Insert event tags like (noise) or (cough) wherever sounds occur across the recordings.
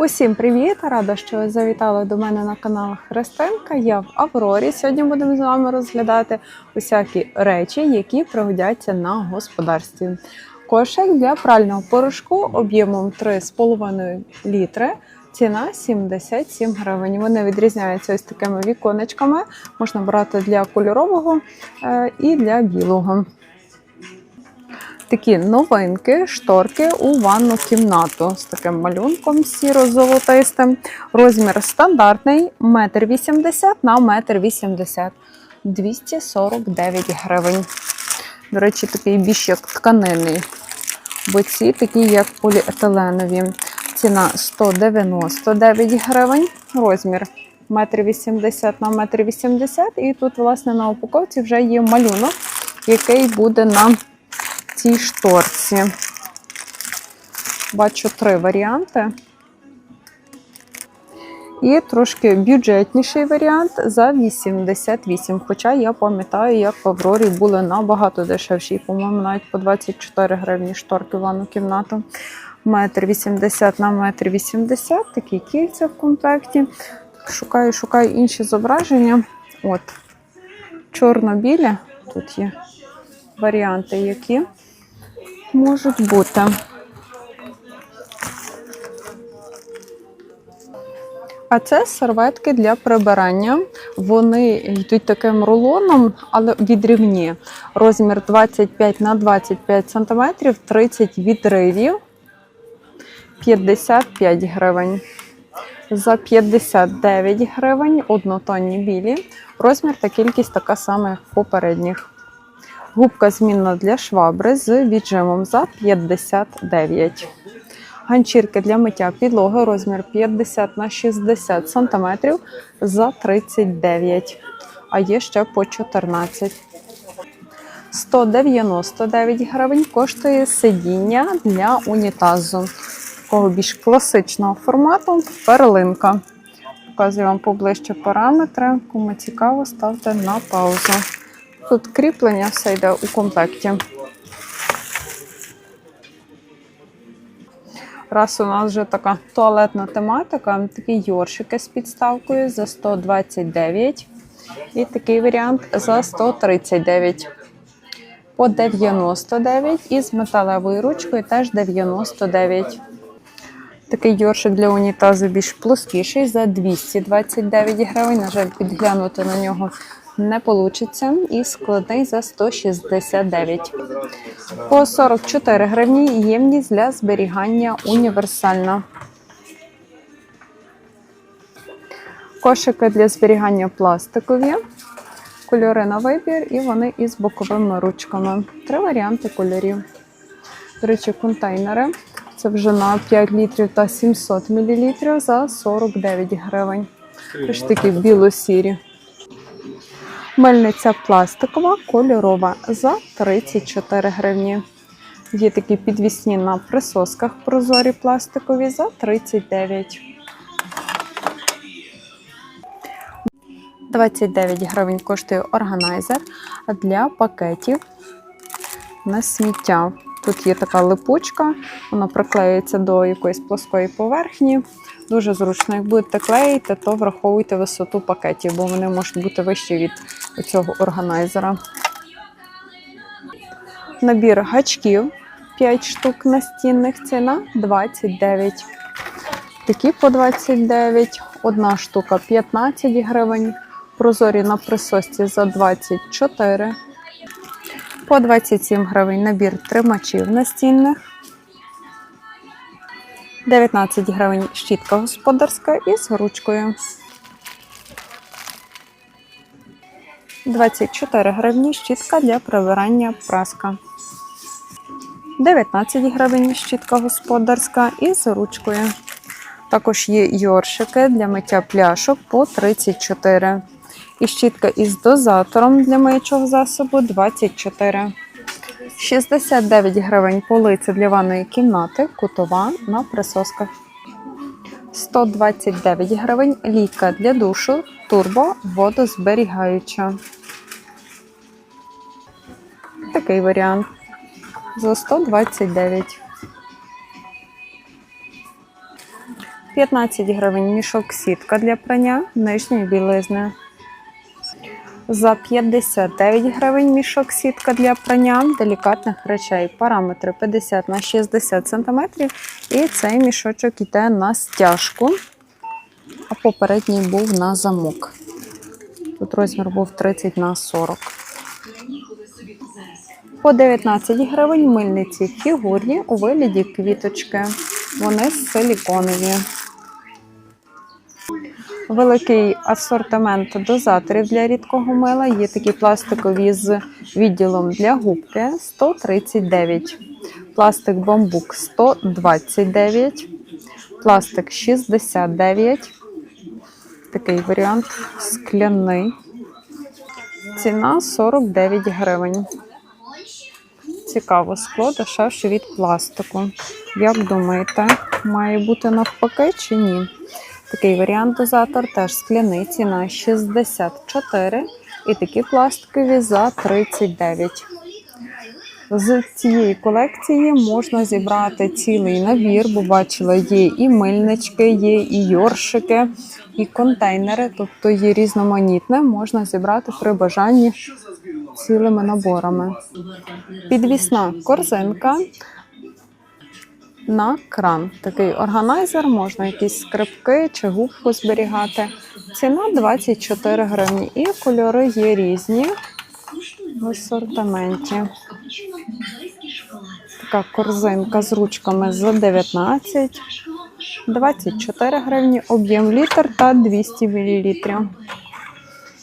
Усім привіт! Рада, що ви завітали до мене на канал Христинка. Я в Аврорі. Сьогодні будемо з вами розглядати усякі речі, які пригодяться на господарстві. Кошик для прального порошку об'ємом 3,5 літри. Ціна 77 гривень. Вони відрізняються ось такими віконечками. Можна брати для кольорового е, і для білого. Такі новинки, шторки у ванну кімнату з таким малюнком сіро-золотистим. Розмір стандартний 1,80 м на 1,80 м. 249 гривень. До речі, такий більш як тканинний. Бо ці такі, як поліетиленові. Ціна 199 гривень. Розмір 1,80 м на 1,80 м. І тут, власне, на упаковці вже є малюнок, який буде на цій шторці. Бачу три варіанти. І трошки бюджетніший варіант за 88. Хоча я пам'ятаю, як в Аврорі були набагато дешевші. По-моєму, навіть по 24 гривні шторки в ванну кімнату. Метр 80 на метр 80. Такі кільця в комплекті. Шукаю, шукаю інші зображення. От, чорно-білі. Тут є варіанти, які можуть бути. А це серветки для прибирання. Вони йдуть таким рулоном, але відрівні. Розмір 25 на 25 см, 30 відривів, 55 гривень. За 59 гривень однотонні білі. Розмір та кількість така сама, як в попередніх. Губка змінна для швабри з віджимом за 59. Ганчірки для миття підлоги розмір 50 на 60 см за 39. А є ще по 14. 199 гривень коштує сидіння для унітазу. Такого більш класичного формату перлинка. Показую вам поближче параметри. Кому цікаво, ставте на паузу. Тут кріплення все йде у комплекті. Раз у нас вже така туалетна тематика, такі йоршики з підставкою за 129 і такий варіант за 139. По 99 і з металевою ручкою теж 99. Такий йоршик для унітазу більш плоскіший за 229 гривень. На жаль, підглянути на нього не вийде. І складний за 169. По 44 гривні ємність для зберігання універсальна. Кошики для зберігання пластикові. Кольори на вибір, і вони із боковими ручками. Три варіанти кольорів. До речі, контейнери. Це вже на 5 літрів та 700 мл за 49 гривень. Тож такі біло-сірі. Мельниця пластикова, кольорова за 34 гривні. Є такі підвісні на присосках прозорі пластикові за 39. 29 гривень коштує органайзер для пакетів на сміття. Тут є така липучка, вона приклеюється до якоїсь плоскої поверхні. Дуже зручно. Як будете клеїти, то враховуйте висоту пакетів, бо вони можуть бути вищі від цього органайзера. Набір гачків 5 штук настінних, ціна 29. Такі по 29, одна штука 15 гривень. Прозорі на присосці за 24. По 27 гривень набір тримачів настінних. 19 гривень щітка господарська із ручкою. 24 гривні щітка для прибирання праска. 19 гривень щітка господарська із ручкою. Також є йоршики для миття пляшок по 34. І щітка із дозатором для миючого засобу 24. 69 гривень полиця для ванної кімнати, кутова на присосках. 129 гривень лійка для душу, турбо водозберігаюча. Такий варіант. За 129. 15 гривень мішок сітка для прання нижньої білизни. За 59 гривень мішок сітка для прання делікатних речей. Параметри 50 на 60 см. І цей мішочок йде на стяжку, а попередній був на замок. Тут розмір був 30 на 40. По 19 гривень мильниці фігурні у вигляді квіточки. Вони силіконові. Великий асортимент дозаторів для рідкого мила. Є такі пластикові з відділом для губки 139. Пластик бамбук 129. Пластик 69. Такий варіант скляний. Ціна 49 гривень. Цікаво, скло дешевше від пластику. Як думаєте, має бути навпаки чи ні? Такий варіант дозатор теж скляний, ціна 64 і такі пластикові за 39. З цієї колекції можна зібрати цілий набір, бо бачила, є і мильнички, є і йоршики, і контейнери, тобто є різноманітне, можна зібрати при бажанні цілими наборами. Підвісна корзинка на кран. Такий органайзер, можна якісь скрипки чи губку зберігати. Ціна 24 гривні. І кольори є різні в асортименті. Така корзинка з ручками за 19, 24 гривні, об'єм літр та 200 мл.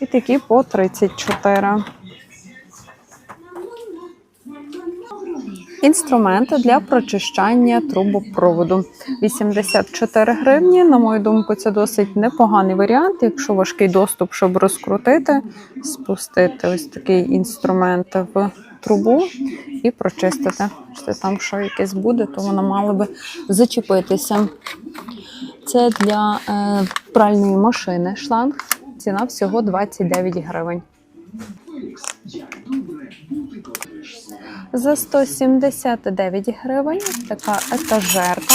І такі по 34. Інструменти для прочищання трубопроводу 84 гривні. На мою думку, це досить непоганий варіант, якщо важкий доступ, щоб розкрутити, спустити ось такий інструмент в трубу і прочистити. Якщо там що якесь буде, то воно мало би зачепитися. Це для е, пральної машини шланг. Ціна всього 29 гривень. За 179 гривень така етажерка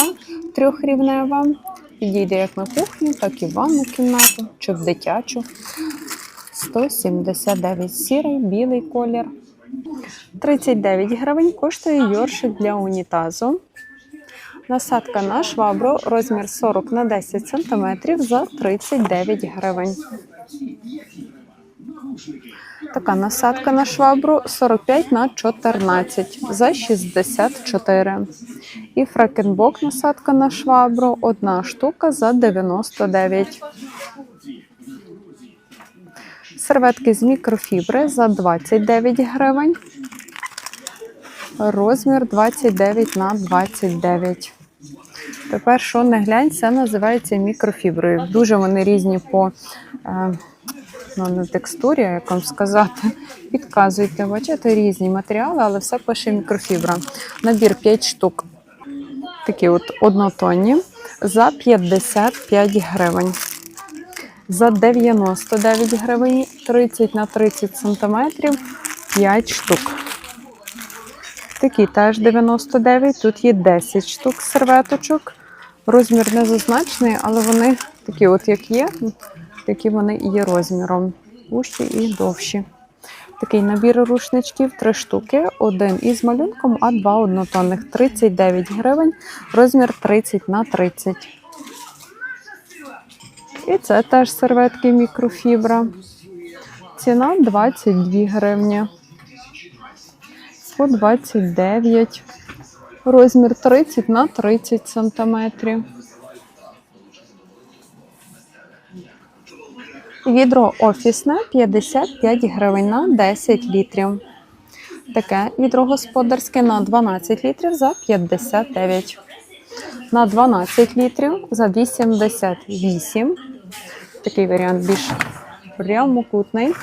трьохрівнева. Підійде як на кухню, так і в ванну кімнату чи в дитячу. 179 сірий, білий колір. 39 гривень коштує йоршик для унітазу. Насадка на швабру розмір 40 на 10 см за 39 гривень. Така насадка на швабру 45 на 14 за 64. І фрекенбок насадка на швабру одна штука за 99. Серветки з мікрофібри за 29 гривень. Розмір 29 на 29. Тепер, що не глянь, це називається мікрофіброю. Дуже вони різні по ну, не текстурі, як вам сказати. (laughs) Підказуйте, бачите, різні матеріали, але все пише мікрофібра. Набір 5 штук. Такі от однотонні за 55 гривень. За 99 гривень 30 на 30 сантиметрів 5 штук. Такі теж 99. Тут є 10 штук серветочок. Розмір не зазначений, але вони такі, от як є, такі вони є розміром. Вущі і довші. Такий набір рушничків, три штуки. Один із малюнком, а два однотонних. 39 гривень, розмір 30 на 30. І це теж серветки мікрофібра. Ціна 22 гривні. По 29. Розмір 30 на 30 сантиметрів. Відро офісне 55 гривень на 10 літрів. Таке відро господарське на 12 літрів за 59. На 12 літрів за 88. Такий варіант більш прямокутний.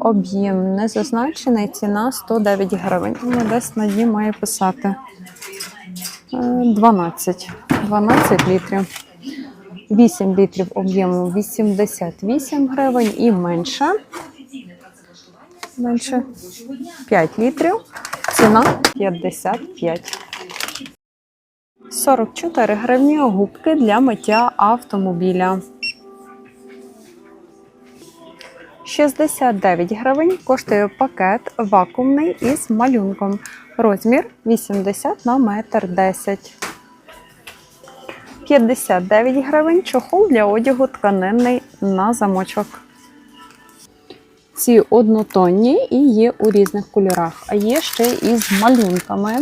Об'єм не зазначений, ціна 109 гривень. Ну, десь на дні має писати е, 12. 12 літрів. 8 літрів об'єму 88 гривень і менше. Менше 5 літрів. Ціна 55. 44 гривні губки для миття автомобіля. 69 гривень коштує пакет вакуумний із малюнком. Розмір 80 на метр 10. 59 гривень чохол для одягу тканинний на замочок. Ці однотонні і є у різних кольорах, а є ще і з малюнками,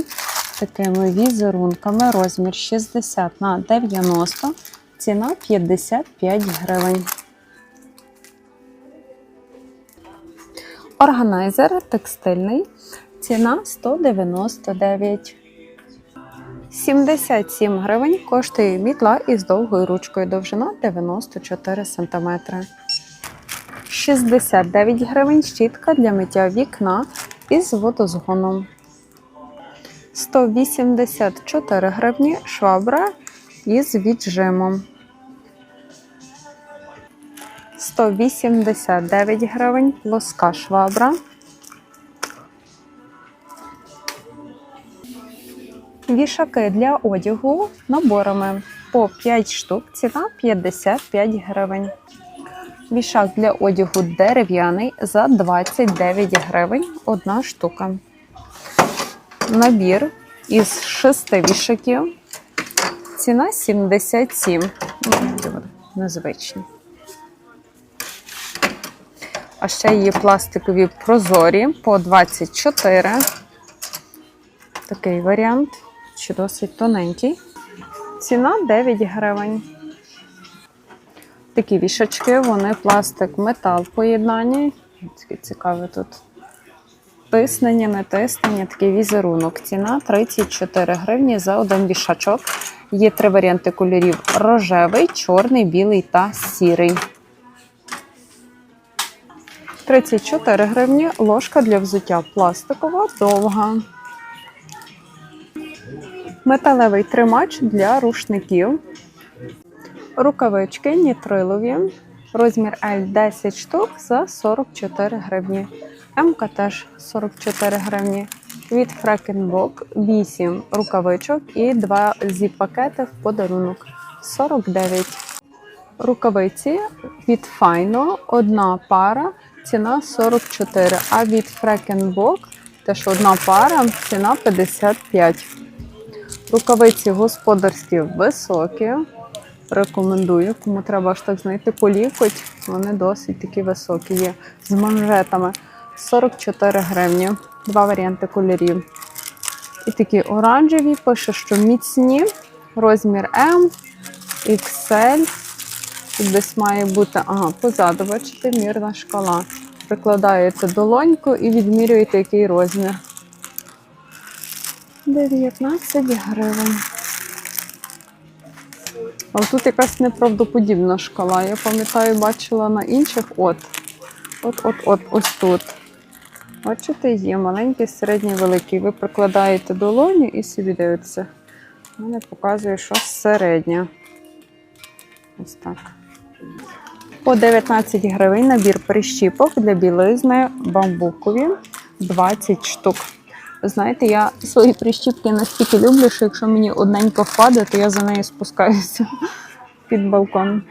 такими візерунками. Розмір 60 на 90, ціна 55 гривень. Органайзер текстильний, ціна 199. 77 гривень коштує мітла із довгою ручкою, довжина 94 см. 69 гривень щітка для миття вікна із водозгоном. 184 гривні швабра із віджимом. 189 гривень плоска швабра. Вішаки для одягу наборами по 5 штук, ціна 55 гривень. Вішак для одягу дерев'яний за 29 гривень одна штука. Набір із 6 вішаків. Ціна 77. Ну, Незвичні. А ще є пластикові прозорі по 24. Такий варіант, чи досить тоненький. Ціна 9 гривень. Такі вішачки, вони пластик, метал в поєднанні. Таке цікаве тут. Тиснення, не тиснення, такий візерунок. Ціна 34 гривні за один вішачок. Є три варіанти кольорів: рожевий, чорний, білий та сірий. 34 гривні ложка для взуття пластикова, довга. Металевий тримач для рушників. Рукавички нітрилові. Розмір L 10 штук за 44 гривні. МК теж 44 гривні. Від Фрекенбок 8 рукавичок і 2 зіп-пакети в подарунок 49. Рукавиці від Файно одна пара, ціна 44. А від Фрекенбок теж одна пара, ціна 55. Рукавиці господарські високі. Рекомендую, кому треба аж так знайти по лікоть. Вони досить такі високі є з манжетами. 44 гривні. Два варіанти кольорів. І такі оранжеві, пише, що міцні. Розмір М, XL. Тут десь має бути, ага, позаду, бачите, мірна шкала. Прикладаєте долоньку і відмірюєте, який розмір. 19 гривень. Але тут якась неправдоподібна шкала. Я пам'ятаю, бачила на інших. От. От-от-от, ось тут. Бачите, є маленький, середній, великий. Ви прикладаєте долоню і собі дивитеся. У мене показує, що середня. Ось так. По 19 гривень набір прищіпок для білизни бамбукові 20 штук. Знаєте, я свої прищіпки настільки люблю, що якщо мені одненько впаде, то я за нею спускаюся (laughs) під балкон.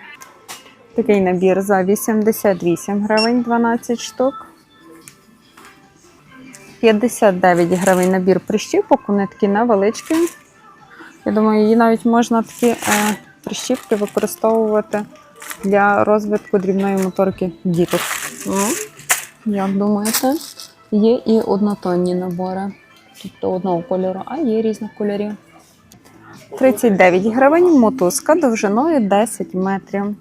Такий набір за 88 гривень 12 штук. 59 гривень набір прищіпок, вони такі невеличкі. Я думаю, її навіть можна такі е, прищіпки використовувати для розвитку дрібної моторики діток. Ну, як думаєте? Є і однотонні набори, тобто одного кольору, а є різних кольорів. 39 гривень мотузка довжиною 10 метрів.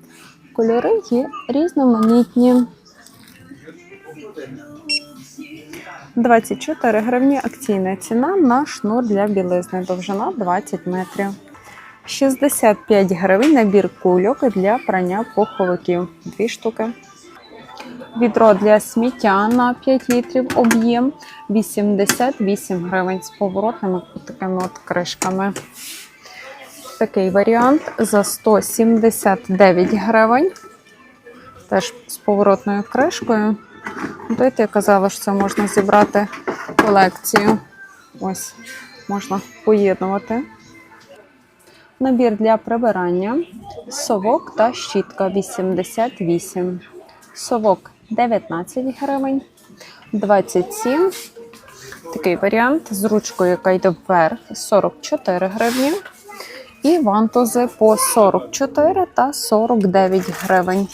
Кольори є різноманітні. 24 гривні акційна ціна на шнур для білизни. Довжина 20 метрів. 65 гривень набір кульок для прання пуховиків. Дві штуки. Відро для сміття на 5 літрів об'єм 88 гривень з поворотними такими от кришками. Такий варіант за 179 гривень. Теж з поворотною кришкою. Дайте я казала, що це можна зібрати колекцію. Ось, можна поєднувати. Набір для прибирання, совок та щітка 88. Совок 19 гривень, 27. Такий варіант з ручкою, яка йде вверх, 44 гривні. І вантузи по 44 та 49 гривень.